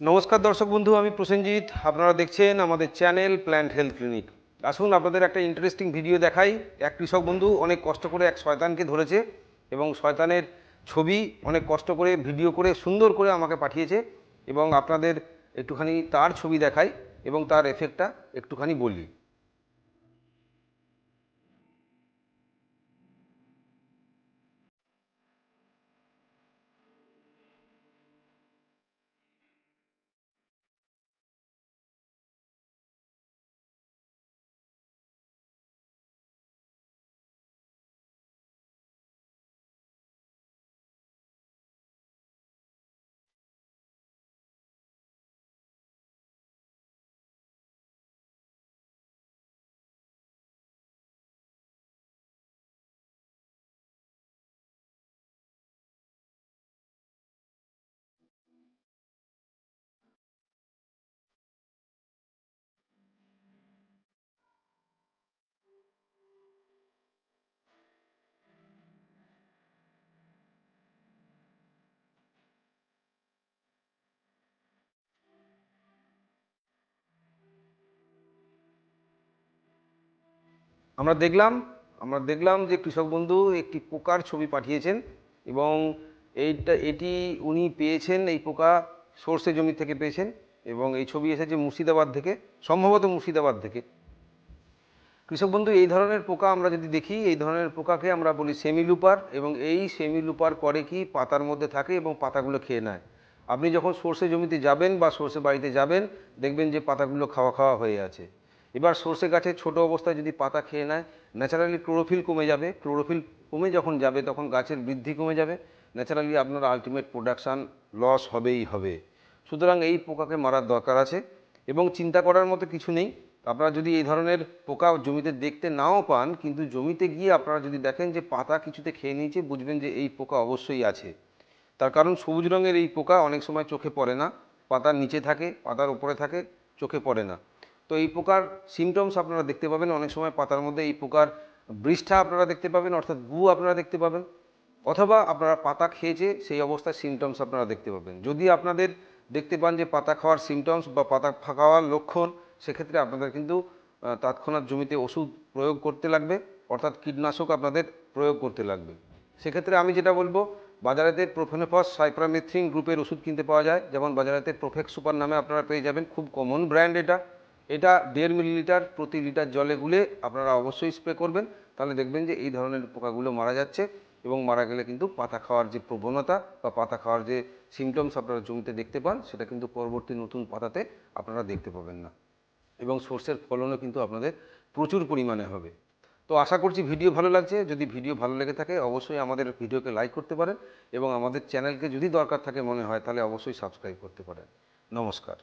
নমস্কার দর্শক বন্ধু, আমি প্রসেনজিৎ। আপনারা দেখছেন আমাদের চ্যানেল প্ল্যান্ট হেলথ ক্লিনিক। আসুন, আপনাদের একটা ইন্টারেস্টিং ভিডিও দেখাই। এক কৃষক বন্ধু অনেক কষ্ট করে এক শয়তানকে ধরেছে এবং শয়তানের ছবি অনেক কষ্ট করে ভিডিও করে, সুন্দর করে আমাকে পাঠিয়েছে এবং আপনাদের একটুখানি তার ছবি দেখাই এবং তার এফেক্টটা একটুখানি বলি। আমরা দেখলাম আমরা দেখলাম যে কৃষক বন্ধু একটি পোকার ছবি পাঠিয়েছেন এবং এইটা, এটি উনি পেয়েছেন, এই পোকা সর্ষে জমি থেকে পেয়েছেন এবং এই ছবি এসেছে মুর্শিদাবাদ থেকে, সম্ভবত মুর্শিদাবাদ থেকে। কৃষক বন্ধু, এই ধরনের পোকা আমরা যদি দেখি, এই ধরনের পোকাকে আমরা বলি সেমিলুপার এবং এই সেমিলুপার করে কি পাতার মধ্যে থাকে এবং পাতাগুলো খেয়ে নেয়। আপনি যখন সর্ষে জমিতে যাবেন বা সর্ষে বাড়িতে যাবেন, দেখবেন যে পাতাগুলো খাওয়া খাওয়া হয়ে আছে। এবার সর্ষে গাছের ছোট অবস্থায় যদি পাতা খেয়ে নেয় ন্যাচারালি ক্লোরোফিল কমে যাবে। ক্লোরোফিল কমে যখন যাবে, তখন গাছের বৃদ্ধি কমে যাবে। ন্যাচারালি আপনার আলটিমেট প্রোডাকশান লস হবেই হবে। সুতরাং এই পোকাকে মারার দরকার আছে এবং চিন্তা করার মতো কিছু নেই। আপনারা যদি এই ধরনের পোকা জমিতে দেখতে নাও পান, কিন্তু জমিতে গিয়ে আপনারা যদি দেখেন যে পাতা কিছুতে খেয়ে নিয়েছে, বুঝবেন যে এই পোকা অবশ্যই আছে। তার কারণ সবুজ রঙের এই পোকা অনেক সময় চোখে পড়ে না। পাতার নিচে থাকে, পাতার উপরে থাকে, চোখে পড়ে না। তো এই পোকার সিমটমস আপনারা দেখতে পাবেন। অনেক সময় পাতার মধ্যে এই পোকার বৃষ্ঠা আপনারা দেখতে পাবেন, অর্থাৎ গু আপনারা দেখতে পাবেন, অথবা আপনারা পাতা খেয়েছে সেই অবস্থায় সিমটমস আপনারা দেখতে পাবেন। যদি আপনাদের দেখতে পান যে পাতা খাওয়ার সিমটমস বা পাতা খাওয়ার লক্ষণ, সেক্ষেত্রে আপনাদের কিন্তু তৎক্ষণাৎ জমিতে ওষুধ প্রয়োগ করতে লাগবে, অর্থাৎ কীটনাশক আপনাদের প্রয়োগ করতে লাগবে। সেক্ষেত্রে আমি যেটা বলব, বাজারেতে প্রোফেনোফস সাইপ্রামিথ্রিন গ্রুপের ওষুধ কিনতে পাওয়া যায়। যেমন বাজারেতে প্রোফেক্স সুপার নামে আপনারা পেয়ে যাবেন, খুব কমন ব্র্যান্ড এটা। এটা দেড় মিলিলিটার প্রতি লিটার জলে গুলে আপনারা অবশ্যই স্প্রে করবেন। তাহলে দেখবেন যে এই ধরনের পোকাগুলো মারা যাচ্ছে এবং মারা গেলে কিন্তু পাতা খাওয়ার যে প্রবণতা বা পাতা খাওয়ার যে সিমটমস আপনারা জমিতে দেখতে পান, সেটা কিন্তু পরবর্তী নতুন পাতাতে আপনারা দেখতে পাবেন না। এবং সর্ষের ফলনও কিন্তু আপনাদের প্রচুর পরিমাণে হবে। তো আশা করছি ভিডিও ভালো লাগছে। যদি ভিডিও ভালো লেগে থাকে, অবশ্যই আমাদের ভিডিওকে লাইক করতে পারেন এবং আমাদের চ্যানেলকে যদি দরকার থাকে মনে হয়, তাহলে অবশ্যই সাবস্ক্রাইব করতে পারেন। নমস্কার।